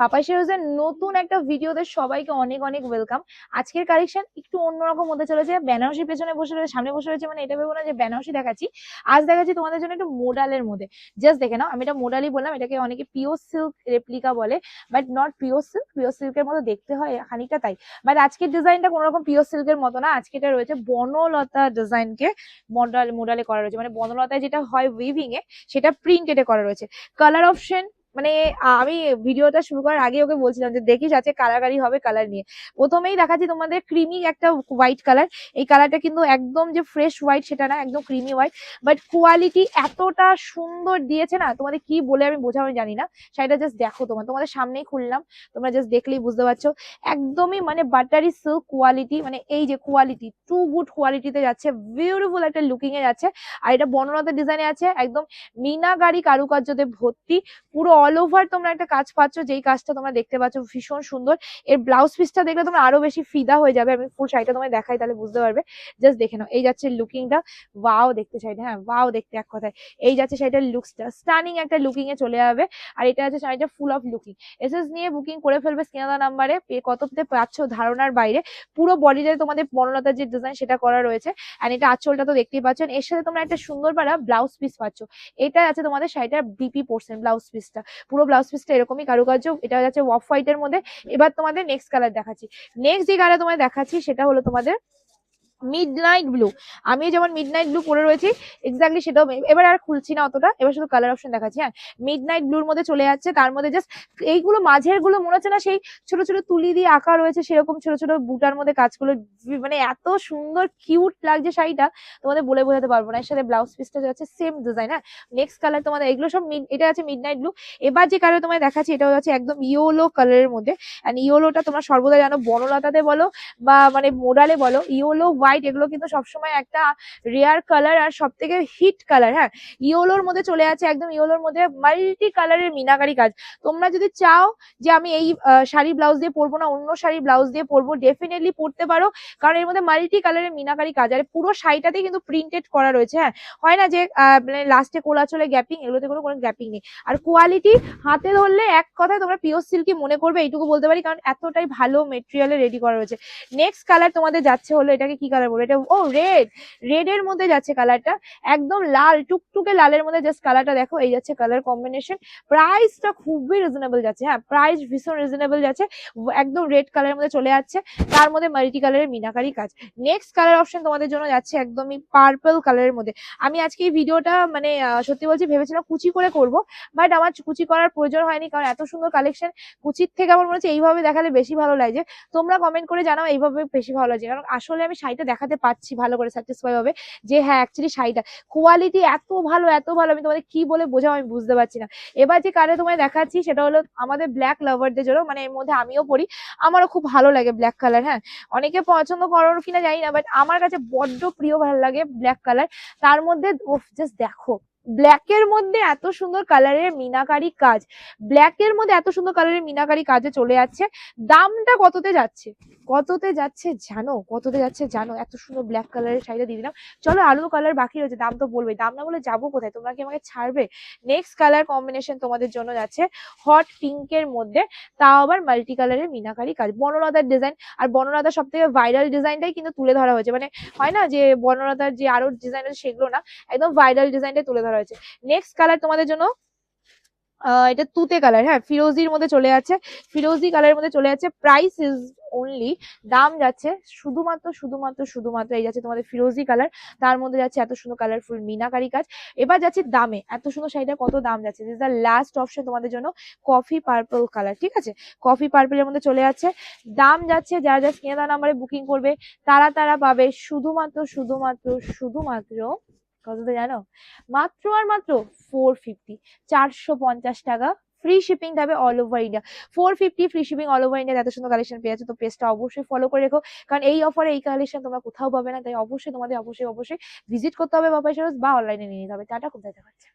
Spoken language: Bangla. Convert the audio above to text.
পাপাই শেরোজের নতুন একটা ভিডিওতে সবাইকে অনেক অনেক ওয়েলকাম আজকের কালেকশন একটু অন্যরকম হতে চলেছে। বেনারসির পেছনে বসে রয়েছে, সামনে বসে রয়েছে মানে এটা ভেবো না যে বেনারসি দেখাচ্ছি। আজ দেখাচ্ছি তোমাদের জন্য একটু মোডালের মধ্যে। জাস্ট দেখে নাও, আমি এটা মোডালই বললাম, এটাকে অনেকে পিওর সিল্ক রেপ্লিকা বলে but not pure silk pure সিল্কের মতো দেখতে হয় খানিকটা তাই। বাট আজকের ডিজাইনটা কোনো রকম পিওর সিল্কের মতো না, আজকে এটা রয়েছে বনলতা ডিজাইনকে মডাল মোডালে করা রয়েছে। মানে বনলতায় যেটা হয় উইভিং এ সেটা প্রিন্টেডে করা রয়েছে। কালার অপশন মানে আমি ভিডিওটা শুরু করার আগে ওকে বলছিলাম যে, দেখিস আছে কালারকারি হবে কালার নিয়ে। প্রথমেই দেখাচ্ছি তোমাদের ক্রিমি একটা হোয়াইট কালার এই কালারটা কিন্তু একদম যে ফ্রেশ হোয়াইট সেটা না, একদম ক্রিমি হোয়াইট বাট কোয়ালিটি এতটা সুন্দর দিয়েছে না, তোমাদের কি বলে আমি বোঝাবো জানি না। শাড়িটা জাস্ট দেখো তোমার, তোমাদের সামনেই খুললাম। তোমরা জাস্ট দেখলেই বুঝতে পারছ। একদমই মানে বাটারি সিল্ক কোয়ালিটি মানে এই যে কোয়ালিটি টু গুড কোয়ালিটিতে যাচ্ছে বিউটিফুল একটা লুকিং এ যাচ্ছে। আর এটা বর্ণনাতে ডিজাইনে আছে, একদম মিনাগারি কারুকার্যতে ভর্তি, পুরো অল ওভার তোমরা একটা কাজ পাচ্ছ, যেই কাজটা তোমরা দেখতে পাচ্ছ ভীষণ সুন্দর। এর ব্লাউজ পিসটা দেখলে তোমরা আরও বেশি ফিদা হয়ে যাবে। আমি ফুল শাড়িটা তোমায় দেখাই তাহলে বুঝতে পারবে। জাস্ট দেখে নাও, এই যাচ্ছে লুকিংটা ওয়াও দেখতে শাড়িটা হ্যাঁ ওয়াও দেখতে এক কথায়। এই যাচ্ছে শাড়িটার লুকসটা স্টানিং একটা লুকিং এ চলে যাবে। আর এটা আছে শাড়িটা ফুল অফ লুকিং এসএস নিয়ে বুকিং করে ফেলবে স্ক্রিনাদা নাম্বারে কততে পাচ্ছ ধারণার বাইরে। পুরো বডিতে তোমাদের বর্ণলতার যে ডিজাইন সেটা করা রয়েছে। আর এটা আঁচলটা তো দেখতেই পাচ্ছেন এর সাথে তোমরা একটা সুন্দর পারা ব্লাউজ পিস পাচ্ছ। এটা আছে তোমাদের শাড়িটার বিপি পোর্শন ব্লাউজ পিসটা পুরো ব্লাউজ পিসটা এরকমই কারুকার্য, এটা যাচ্ছে অফ হোয়াইট এর মধ্যে। এবার তোমাদের নেক্সট কালার দেখাচ্ছি। নেক্সট যে কালার তোমায় দেখাচ্ছি, সেটা হলো তোমাদের মিড নাইট ব্লু আমি যেমন মিড নাইট ব্লু পরে রয়েছি এক্স্যাক্টলি সেটাও এবার আর খুলছি না অতটা, এবার শুধু কালার অপশন দেখাচ্ছি হ্যাঁ। মিড নাইট ব্লুর মধ্যে চলে যাচ্ছে, তার মধ্যে জাস্ট এইগুলো মাঝেরগুলো মনে হচ্ছে না সেই ছোট ছোট তুলি দিয়ে আঁকা রয়েছে, সেরকম ছোট ছোট বুটার মধ্যে কাজগুলো মানে এত সুন্দর কিউট লাগছে শাড়িটা, তোমাদের বলে বোঝাতে পারব না। এর সাথে ব্লাউজ পিসটা যাচ্ছে সেম ডিজাইন হ্যাঁ। নেক্সট কালার তোমাদের, এগুলো সব মিড এটা আছে মিড নাইট ব্লু এবার যে কালার তোমায় দেখাচ্ছি এটা হচ্ছে একদম ইয়েলো কালারের মধ্যে। অ্যান্ড ইয়েলোটা তোমরা সর্বদা জানো, বনলতাতে বলো বা মানে মোডালে বলো ইয়েলো হোয়াইট এগুলো কিন্তু সবসময় একটা রেয়ার কালার আর সব থেকে হিট কালার হ্যাঁ? ইয়েলোর মধ্যে চলে আছে একদম ইয়েলোর মধ্যে মাল্টি কালারের মিনাকারি কাজ। তোমরা যদি চাও যে আমি এই শাড়ি ব্লাউজ দিয়ে পরবো না, অন্য শাড়ি ব্লাউজ দিয়ে পরবো ডেফিনেটলি পরতে পারো। কারণ এর মধ্যে মাল্টি কালারের মিনাকারি কাজ। আর পুরো শাড়িটাতে কিন্তু প্রিন্টেড করা রয়েছে হ্যাঁ? হয় না যে মানে লাস্টে কোলা চলে গ্যাপিং এগুলোতে কোনো কোনো গ্যাপিং নেই। আর কোয়ালিটি হাতে ধরলে এক কথায় তোমরা পিওর সিল্কি মনে করবে, এইটুকু বলতে পারি, কারণ এতটাই ভালো মেটেরিয়ালে রেডি করা রয়েছে। নেক্সট কালার তোমাদের যাচ্ছে হলো এটাকে কি কালার বলব এটা, ও রেড রেড এর মধ্যে যাচ্ছে কালারটা একদম লাল, টুকটুকে লালের মধ্যে জাস্ট কালারটা দেখো, এই যাচ্ছে কালার কম্বিনেশন প্রাইসটা খুবই রিজনেবল যাচ্ছে হ্যাঁ প্রাইস ভীষণ রিজনেবল যাচ্ছে। একদম রেড কালারের মধ্যে চলে যাচ্ছে, তার মধ্যে মাল্টি কালারের মিনাকারি কাজ। নেক্সট কালার অপশন তোমাদের জন্য যাচ্ছে একদমই পার্পল কালারের মধ্যে। আমি আজকে এই ভিডিওটা মানে সত্যি বলছি, ভেবেছিলাম কুচি করে করব বাট আমার কুচি করার প্রয়োজন হয়নি, কারণ এত সুন্দর কালেকশন কুচির থেকে আমার মনে হচ্ছে এইভাবে দেখালে বেশি ভালো লাগছে তোমরা কমেন্ট করে জানাও এইভাবে বেশি ভালো লাগে, কারণ আসলে আমি শাড়িটা দেখাতে পারছি ভালো করে স্যাটিসফাই হবে যে হ্যাঁ অ্যাকচুয়ালি শাড়িটা। কোয়ালিটি এত ভালো এত ভালো, আমি তোমাদের কি বলে বোঝাও আমি বুঝতে পারছি না। এবার যে কারে তোমায় দেখাচ্ছি সেটা হলো আমাদের ব্ল্যাক লাভারদের জন্য মানে এর মধ্যে আমিও পড়ি আমারও খুব ভালো লাগে ব্ল্যাক কালার হ্যাঁ। অনেকে পছন্দ করো কিনা জানি না বাট আমার কাছে বড্ড প্রিয় ভালো লাগে ব্ল্যাক কালার তার মধ্যে জাস্ট দেখো। ব্ল্যাক এর মধ্যে এত সুন্দর কালারের মিনাকারি কাজ ব্ল্যাক এর মধ্যে এত সুন্দর কালারের মিনাকারি কাজে চলে যাচ্ছে। দামটা কততে যাচ্ছে? কততে যাচ্ছে জানো? কততে যাচ্ছে জানো? এত সুন্দর ব্ল্যাক কালারের শাড়িটা দিয়ে দিলাম। চলো আরও কালার বাকি রয়েছে, দাম তো বলবে দাম না বলে যাব কোথায়? তোমরা কি আমাকে ছাড়বে? নেক্সট কালার কম্বিনেশন তোমাদের জন্য যাচ্ছে হট পিঙ্কের মধ্যে, তাও আবার মাল্টি কালারের মিনাকারি কাজ। বনলতার ডিজাইন আর বনলতার সব থেকে ভাইরাল ডিজাইনটাই কিন্তু তুলে ধরা হয়েছে। মানে হয় না যে বনলতার যে আরও ডিজাইন আছে সেগুলো না, একদম ভাইরাল ডিজাইনটাই তুলে ধরা হয়েছে নেক্সট কালার তোমাদের জন্য এটা তুতে কালার হ্যাঁ ফিরোজির মধ্যে চলে যাচ্ছে। ফিরোজি কালারের মধ্যে চলে যাচ্ছে প্রাইস ইজ অনলি দাম যাচ্ছে শুধুমাত্র শুধুমাত্র শুধুমাত্র এই যাচ্ছে তোমাদের ফিরোজি কালার তার মধ্যে যাচ্ছে এত সুন্দর কালারফুল মিনাকারি কাজ। এবার যাচ্ছে দামে, এত সুন্দর শাড়িটা কত দাম যাচ্ছে? দিস দ্য লাস্ট অপশন তোমাদের জন্য কফি পার্পল কালার ঠিক আছে? কফি পার্পলের মধ্যে চলে যাচ্ছে, দাম যাচ্ছে যারা যা স্ক্রিনে নাম্বারে বুকিং করবে, তারা তারা পাবে শুধুমাত্র শুধুমাত্র শুধুমাত্র কততে জানো? মাত্র আর মাত্র ফোর ফিফটি চারশো পঞ্চাশ টাকা। ফ্রি শিপিং দেবে all over India four fifty free shipping all over India এত সুন্দর কালেকশন পেয়ে তো পেজটা অবশ্যই ফলো করে রেখো। কারণ এই অফারে এই কালেকশন তোমরা কোথাও পাবে না, তাই অবশ্যই তোমাদের, অবশ্যই অবশ্যই ভিজিট করতে হবে বাবা বা অনলাইনে নিয়ে নিতে হবে। টাটা কোথায় দেখাচ্ছে